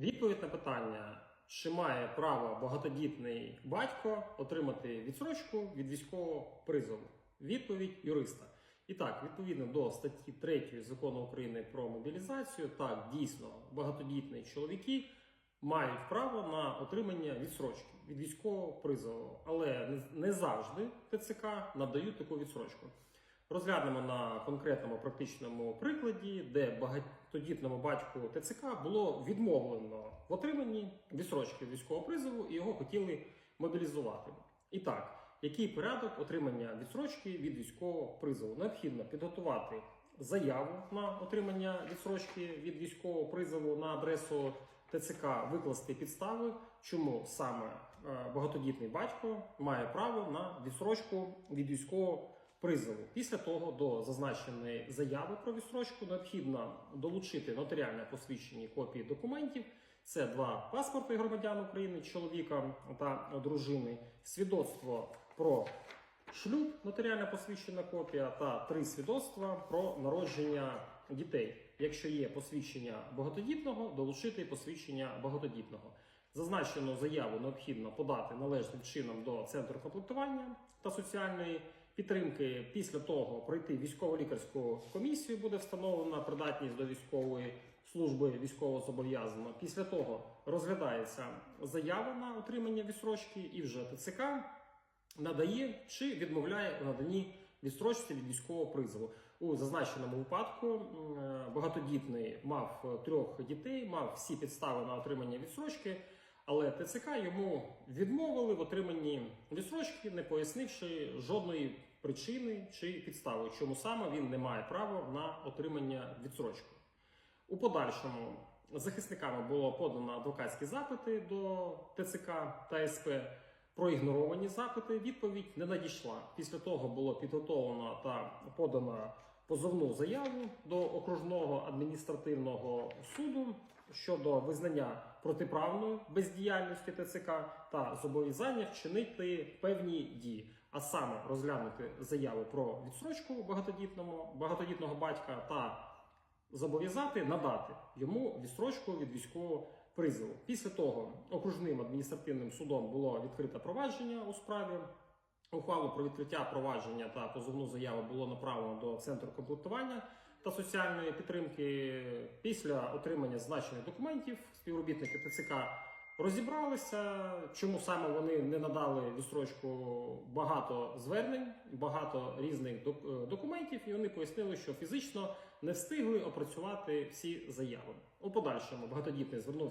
Відповідь на питання, чи має право багатодітний батько отримати відсрочку від військового призову? Відповідь юриста. І так, відповідно до статті 3 закону України про мобілізацію, так дійсно багатодітні чоловіки мають право на отримання відсрочки від військового призову, але не- завжди ТЦК надають таку відсрочку. Розглянемо на конкретному практичному прикладі, де багатодітному батьку ТЦК було відмовлено в отриманні відсрочки військового призову і його хотіли мобілізувати. І так, який порядок отримання відсрочки від військового призову? Необхідно підготувати заяву на отримання відсрочки від військового призову на адресу ТЦК, викласти підстави, чому саме е, багатодітний батько має право на відсрочку від військового призову. Після того до зазначеної заяви про відсрочку необхідно долучити нотаріально посвідчені копії документів. Це два паспорти громадян України, чоловіка та дружини, свідоцтво про шлюб, нотаріально посвідчена копія, та три свідоцтва про народження дітей. Якщо є посвідчення багатодітного, долучити посвідчення багатодітного. Зазначену заяву необхідно подати належним чином до центру комплектування та соціальної підтримки. Після того пройти військово-лікарську комісію буде встановлена придатність до військової служби військовозобов'язаного. Після того розглядається заява на отримання відсрочки, і вже ТЦК надає чи відмовляє у наданні відстрочці від військового призову. У зазначеному випадку е, багатодітний мав трьох дітей, мав всі підстави на отримання відстрочки, але ТЦК йому відмовили в отриманні відстрочки, не пояснивши жодної причини чи підстави, чому саме він не має права на отримання відстрочки. У подальшому захисниками було подано адвокатські запити до ТЦК та СП. Проігноровані запити. Відповідь не надійшла. Після того було підготовлено та подано позовну заяву до окружного адміністративного суду щодо визнання протиправної бездіяльності ТЦК та зобов'язання вчинити певні дії, а саме розглянути заяву про відсрочку багатодітному багатодітного батька та зобов'язати надати йому відстрочку від військового призову. Після того окружним адміністративним судом було відкрито провадження у справі. Ухвалу про відкриття провадження та позовну заяву було направлено до центру комплектування та соціальної підтримки. Після отримання значених документів співробітники ТЦК розібралися, чому саме вони не надали відстрочку багато звернень, багато різних е, документів, і вони пояснили, що фізично не встигли опрацювати всі заяви. У подальшому багатодітний звернувся.